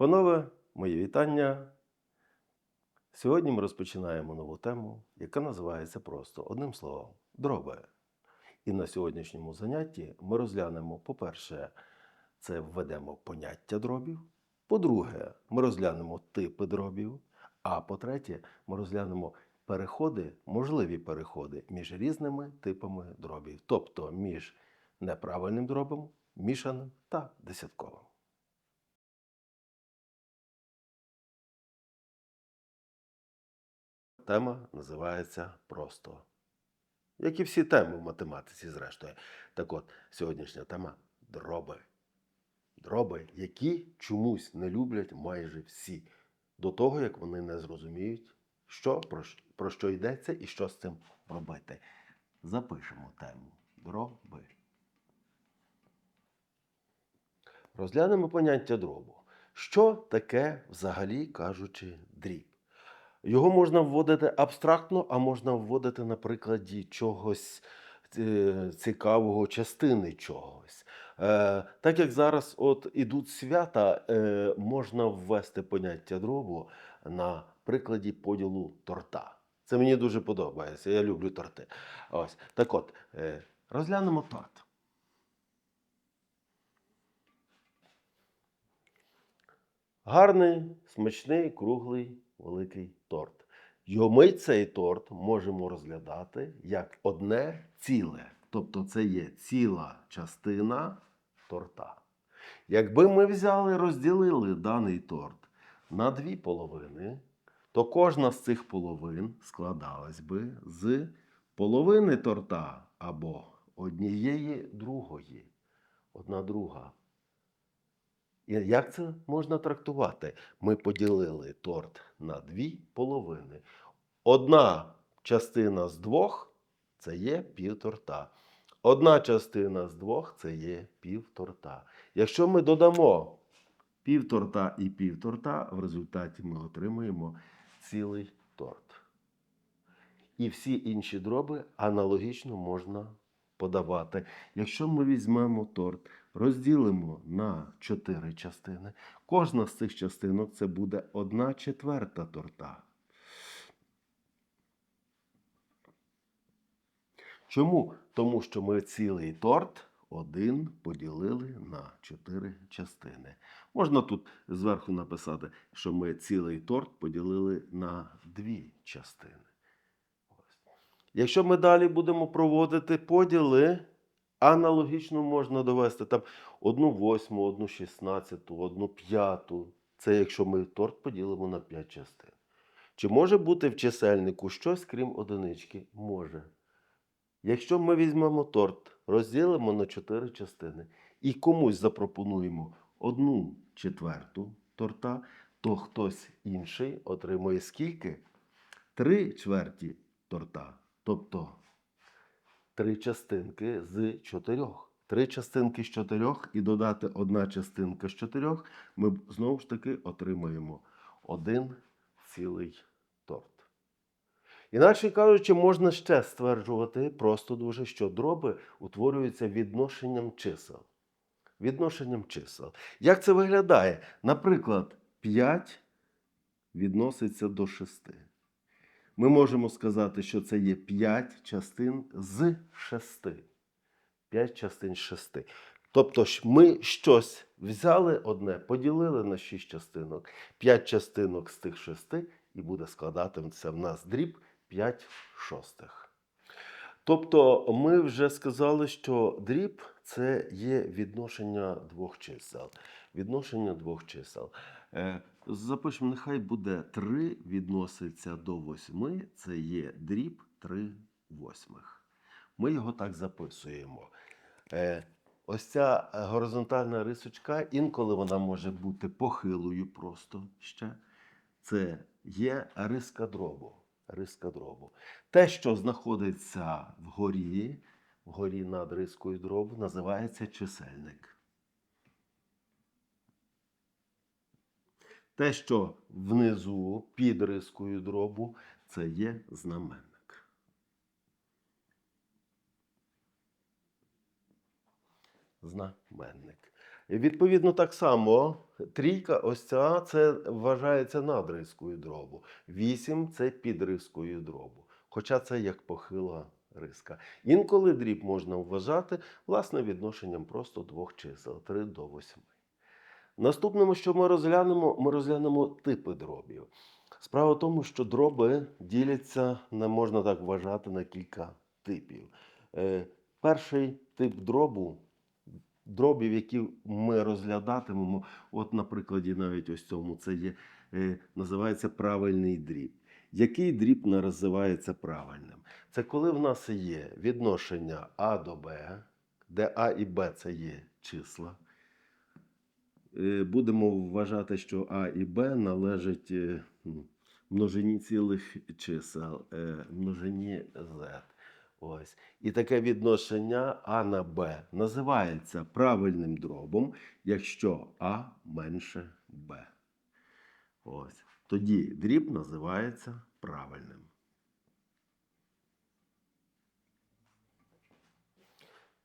Панове, мої вітання. Сьогодні ми розпочинаємо нову тему, яка називається просто одним словом дроби. І на сьогоднішньому занятті ми розглянемо, по-перше, це введемо поняття дробів. По-друге, ми розглянемо типи дробів. А по-третє, ми розглянемо переходи, можливі переходи між різними типами дробів, тобто між неправильним дробом, мішаним та десятковим. Тема називається просто. Як і всі теми в математиці, зрештою. Так от, сьогоднішня тема дроби. Дроби, які чомусь не люблять майже всі, до того, як вони не зрозуміють, що, про, що йдеться і що з цим робити. Запишемо тему дроби. Розглянемо поняття дробу. Що таке, взагалі кажучи, дріб? Його можна вводити абстрактно, а можна вводити на прикладі чогось е, цікавого, частини чогось. Е, так як зараз от ідуть свята, е, можна ввести поняття дробу на прикладі поділу торта. Це мені дуже подобається. Я люблю торти. Ось. Так от, розглянемо торт. Гарний, смачний, круглий, великий торт. Його ми цей торт можемо розглядати як одне ціле. Тобто це є ціла частина торта. Якби ми взяли розділили даний торт на дві половини, то кожна з цих половин складалась би з половини торта або однієї другої. Одна друга. Як це можна трактувати? Ми поділили торт на дві половини. Одна частина з двох це є пів торта. Одна частина з двох це є пів торта. Якщо ми додамо пів торта і пів торта, в результаті ми отримуємо цілий торт. І всі інші дроби аналогічно можна подавати. Якщо ми візьмемо торт, розділимо на чотири частини, кожна з цих частинок це буде одна четверта торта. Чому? Тому що ми цілий торт один поділили на чотири частини. Можна тут зверху написати, що ми цілий торт поділили на дві частини. Якщо ми далі будемо проводити поділи, аналогічно можна довести там одну восьму, одну шістнадцяту, одну п'яту. Це якщо ми торт поділимо на п'ять частин. Чи може бути в чисельнику щось, крім одинички? Може. Якщо ми візьмемо торт, розділимо на чотири частини і комусь запропонуємо одну четверту торта, то хтось інший отримує скільки? Три чверті торта. Тобто три частинки з чотирьох. Три частинки з чотирьох і додати одна частинка з чотирьох, ми знову ж таки отримаємо один цілий торт. Інакше кажучи, можна ще стверджувати просто дуже, що дроби утворюються відношенням чисел. Відношенням чисел. Як це виглядає? Наприклад, 5 відноситься до 6. Ми можемо сказати, що це є 5 частин з 6. 5 частин з 6. Тобто ми щось взяли одне, поділили на 6 частинок, 5 частинок з тих 6, і буде складатися в нас дріб 5 шостих. Тобто ми вже сказали, що дріб це є відношення двох чисел. Відношення двох чисел. Запишемо, нехай буде 3 відноситься до 8, це є дріб 3 восьмих. Ми його так записуємо. Е, Ось ця горизонтальна рисочка, інколи вона може бути похилою просто ще. Це є риска дробу. Риска дробу. Те, що знаходиться вгорі, вгорі над рискою дробу, називається чисельник. Те, що внизу під рискою дробу, це є знаменник. Знаменник. Відповідно, так само трійка, ось ця це вважається надрискою дробу. Вісім це підрискою дробу. Хоча це як похила риска. Інколи дріб можна вважати власне відношенням просто двох чисел 3 до 8. Наступному, що ми розглянемо, ми розглянемо типи дробів. Справа в тому, що дроби діляться, не можна так вважати, на кілька типів. Е, перший тип дробу, дробів, які ми розглядатимемо, от на прикладі навіть ось цьому, це є, е, називається правильний дріб. Який дріб називається правильним? Це коли в нас є відношення А до Б, де А і Б це є числа. Е, Будемо вважати, що А і Б належать е, ну, множині цілих чисел, е, множині Z. Ось. І таке відношення А на Б називається правильним дробом, якщо А менше Б. Ось. Тоді дріб називається правильним.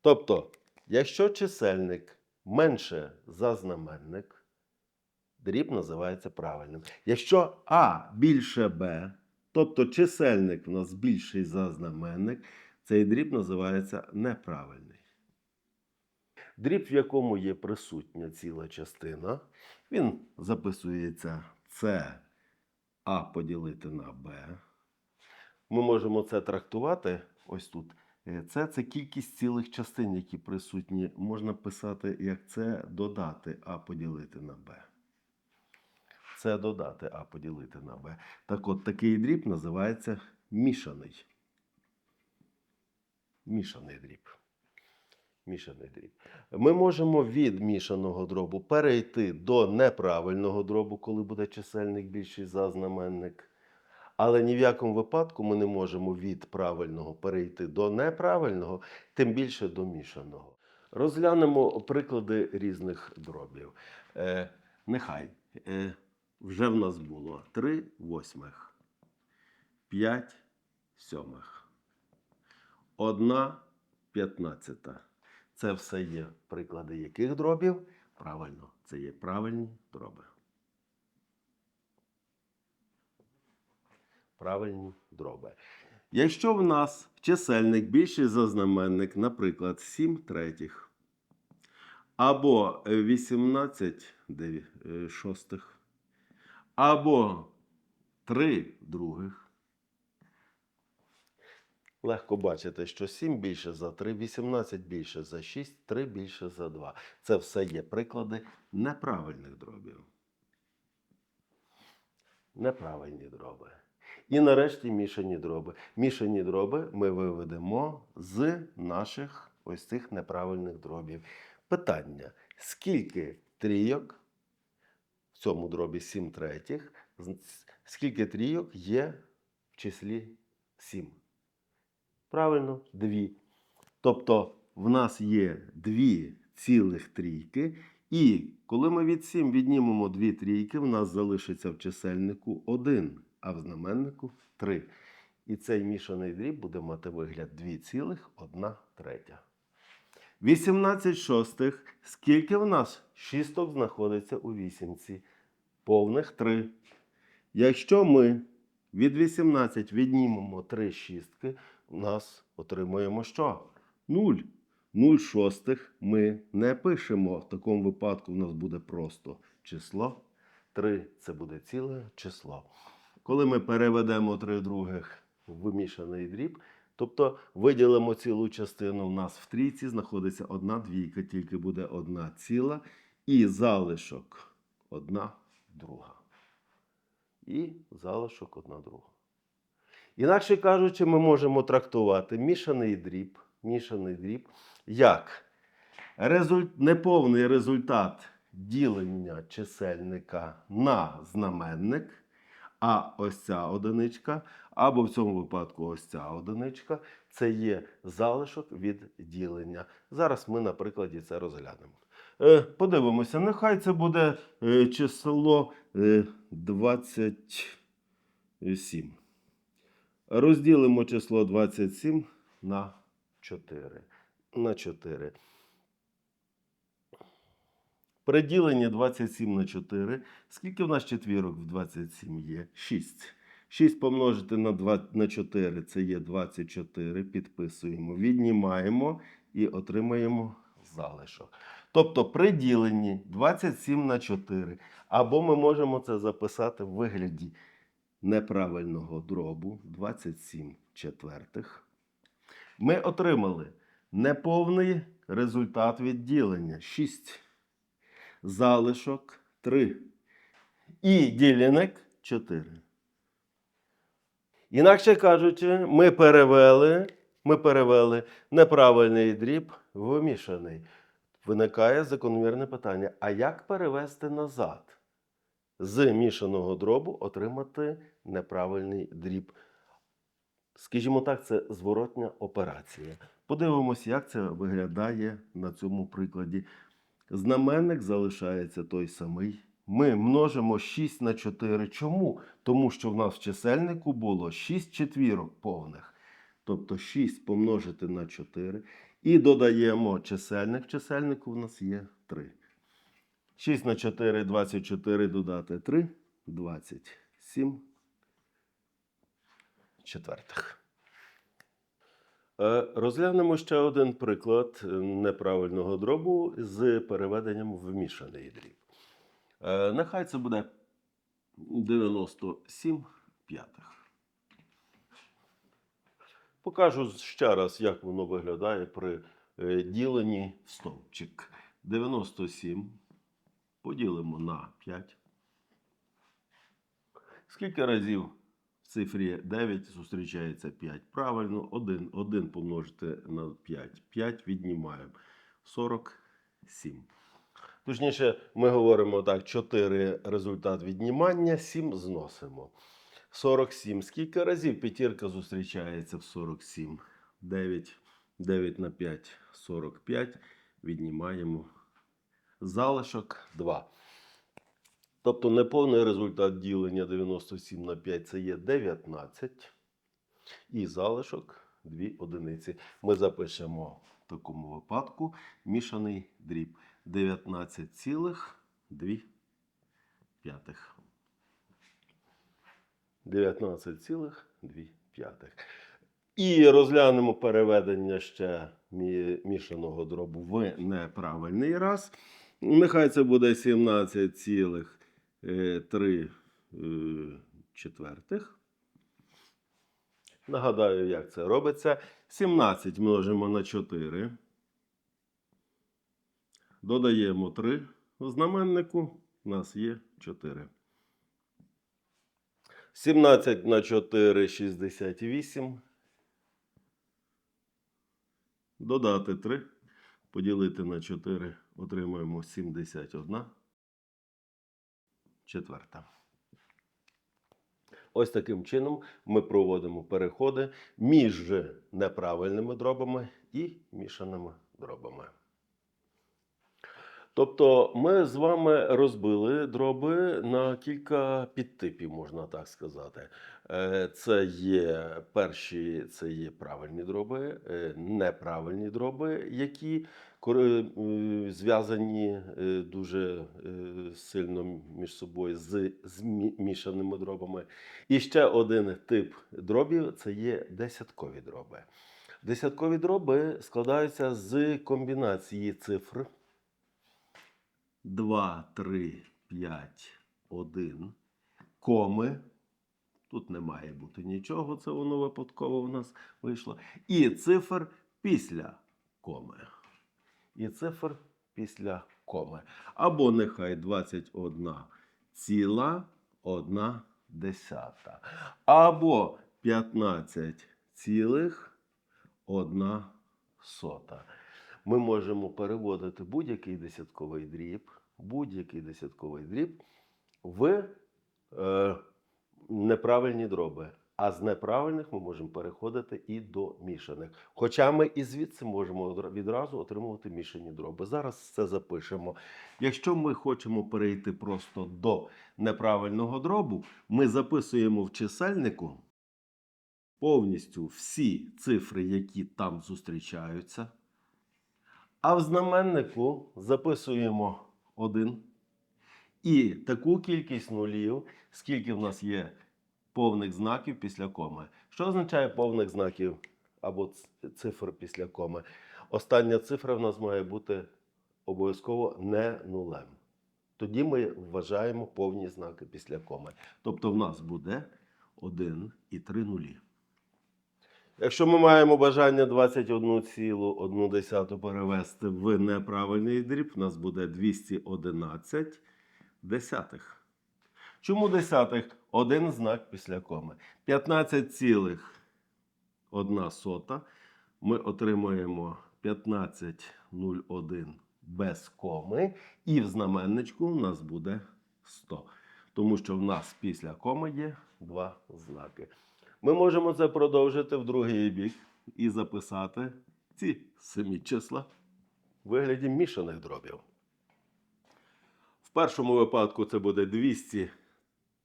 Тобто, якщо чисельник менше за знаменник, дріб називається правильним. Якщо А більше Б, тобто чисельник в нас більший за знаменник, цей дріб називається неправильний. Дріб, в якому є присутня ціла частина, він записується С А поділити на Б. Ми можемо це трактувати ось тут. Е, Це це кількість цілих частин, які присутні. Можна писати як це додати А поділити на Б. Це додати А поділити на Б. Так от такий дріб називається мішаний. Мішаний дріб. Мішаний дріб. Ми можемо від мішаного дробу перейти до неправильного дробу, коли буде чисельник більший за знаменник. Але ні в якому випадку ми не можемо від правильного перейти до неправильного, тим більше до мішаного. Розглянемо приклади різних дробів. Е, нехай е, вже в нас було 3 восьмих, 5 сьомих, 1 п'ятнадцята. Це все є приклади яких дробів? Правильно, це є правильні дроби. Правильні дроби. Якщо в нас чисельник більший за знаменник, наприклад, 7 третіх, або 18 деві- е, шостих, або 3 других, легко бачити, що 7 більше за 3, 18 більше за 6, 3 більше за 2. Це все є приклади неправильних дробів. Неправильні дроби. І нарешті мішані дроби. Мішані дроби ми виведемо з наших ось цих неправильних дробів. Питання: скільки трійок в цьому дробі 7 третіх, скільки трійок є в числі 7? Правильно, дві. Тобто в нас є дві цілих трійки, і коли ми від 7 віднімемо дві трійки, в нас залишиться в чисельнику 1, а в знаменнику 3. І цей мішаний дріб буде мати вигляд 2,1 третя. 18 шостих. Скільки в нас шісток знаходиться у вісімці? Повних 3. Якщо ми від 18 віднімемо 3 шістки, у нас отримуємо що? 0. 0 шостих ми не пишемо. В такому випадку у нас буде просто число. 3 це буде ціле число. Коли ми переведемо 3 других в вимішаний дріб, тобто виділимо цілу частину, у нас в трійці знаходиться одна двійка, тільки буде одна ціла, і залишок одна друга. І залишок одна друга. Інакше кажучи, ми можемо трактувати мішаний дріб, мішаний дріб як резуль... неповний результат ділення чисельника на знаменник, а ось ця одиничка, або в цьому випадку ось ця одиничка, це є залишок від ділення. Зараз ми на прикладі це розглянемо. Е, Подивимося, нехай це буде е, число е, 27. Розділимо число 27 на 4. На 4. При діленні 27 на 4. Скільки в нас четвірок в 27 є? 6. 6 помножити на, 2, на 4 це є 24. Підписуємо, віднімаємо і отримаємо залишок. Тобто при діленні 27 на 4. Або ми можемо це записати в вигляді неправильного дробу 27 четвертих. Ми отримали неповний результат відділення 6, залишок 3 і діленик 4. Інакше кажучи, ми перевели, ми перевели неправильний дріб в мішаний. Виникає закономірне питання: а як перевести назад? З мішаного дробу отримати неправильний дріб. Скажімо так, це зворотня операція. Подивимось, як це виглядає на цьому прикладі. Знаменник залишається той самий. Ми множимо 6 на 4. Чому? Тому що в нас в чисельнику було 6 четвірок повних. Тобто 6 помножити на 4. І додаємо чисельник. В чисельнику в нас є 3. 6 на 4, 24 додати 3, 27 четвертих. Е, Розглянемо ще один приклад е, неправильного дробу з переведенням в мішаний дріб. Е, Нехай це буде 97 п'ятих. Покажу ще раз, як воно виглядає при діленні в стовпчик. 97 поділимо на 5. Скільки разів цифрі 9 зустрічається 5? Правильно, 1. 1 помножити на 5. 5 віднімаємо. 47. Точніше, ми говоримо так: 4 результат віднімання, 7 зносимо. 47. Скільки разів п'ятірка зустрічається в 47? 9. 9 на 5 45. Віднімаємо залишок 2. Тобто неповний результат ділення 97 на 5 це є 19. І залишок 2 одиниці. Ми запишемо в такому випадку мішаний дріб 19,2. 19,2. І розглянемо переведення ще мішаного дробу в неправильний раз. Нехай це буде 17, Е, 3 е, четвертих. Нагадаю, як це робиться. 17 множимо на 4. Додаємо 3 в знаменнику. У нас є 4. 17 на 4 68. Додати 3. Поділити на 4 отримаємо 71. Четверта. Ось таким чином ми проводимо переходи між неправильними дробами і мішаними дробами. Тобто ми з вами розбили дроби на кілька підтипів, можна так сказати. Е, Це є перші, це є правильні дроби, е, неправильні дроби, які е, зв'язані дуже сильно між собою з змішаними дробами. І ще один тип дробів це є десяткові дроби. Десяткові дроби складаються з комбінації цифр 2, 3, 5, 1, коми. Тут не має бути нічого, це воно випадково в нас вийшло. І цифр після коми. І цифр після коми. Або нехай 21 ціла 1 десята. Або 15 цілих 1 сота. Ми можемо переводити будь-який десятковий дріб, будь-який десятковий дріб в е, неправильні дроби. А з неправильних ми можемо переходити і до мішаних. Хоча ми і звідси можемо відразу отримувати мішані дроби. Зараз це запишемо. Якщо ми хочемо перейти просто до неправильного дробу, ми записуємо в чисельнику повністю всі цифри, які там зустрічаються. А в знаменнику записуємо 1. І таку кількість нулів, скільки в нас є повних знаків після коми. Що означає повних знаків або цифр після коми? Остання цифра в нас має бути обов'язково не нулем. Тоді ми вважаємо повні знаки після коми. Тобто в нас буде 1 і 3 нулі. Якщо ми маємо бажання 21,1 перевести в неправильний дріб, в нас буде 211 десятих. Чому десятих? Один знак після коми. 15,1 сота. Ми отримуємо 15,01 без коми. І в знаменничку у нас буде 100. Тому що в нас після коми є два знаки. Ми можемо це продовжити в другий бік і записати ці самі числа в вигляді мішаних дробів. В першому випадку це буде 200,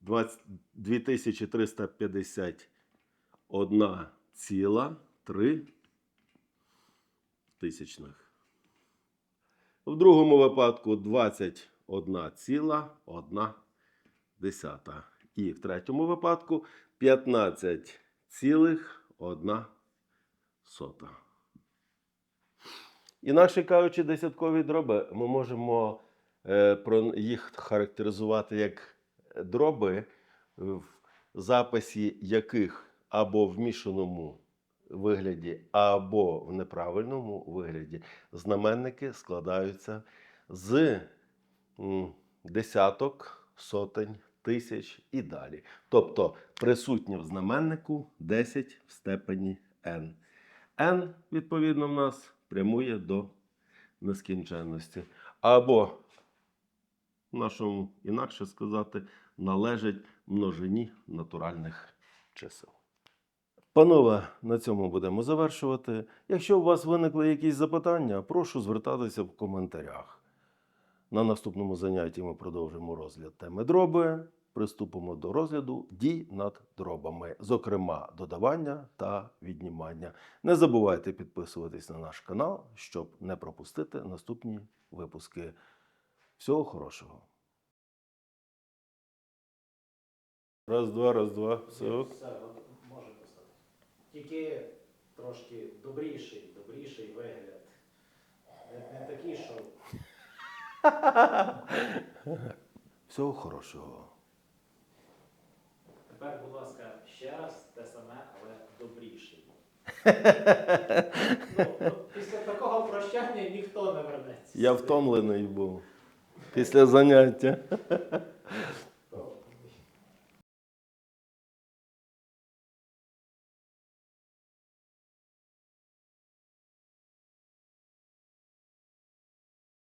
20 2351 ціла 3 тисячних. В другому випадку 21 ціла 1 десята. І в третьому випадку 15 цілих 1 сота. Інакше кажучи, десяткові дроби ми можемо е, про їх характеризувати як дроби, в записі яких або в мішаному вигляді, або в неправильному вигляді знаменники складаються з десяток, сотень, тисяч і далі. Тобто присутнє в знаменнику 10 в степені n. n, відповідно, в нас прямує до нескінченності. Або, в нашому інакше сказати, належить множині натуральних чисел. Панове, на цьому будемо завершувати. Якщо у вас виникли якісь запитання, прошу звертатися в коментарях. На наступному занятті ми продовжимо розгляд теми дроби. Приступимо до розгляду дій над дробами, зокрема додавання та віднімання. Не забувайте підписуватись на наш канал, щоб не пропустити наступні випуски. Всього хорошого. Раз, два, раз, два. Все. Все, може писати. Тільки трошки добріший, добріший вигляд. Не, не такий, що Всього хорошого. тепер, будь ласка, ще раз те саме, але добріший. ну, ну, після такого прощання ніхто не вернеться. Я втомлений був після заняття.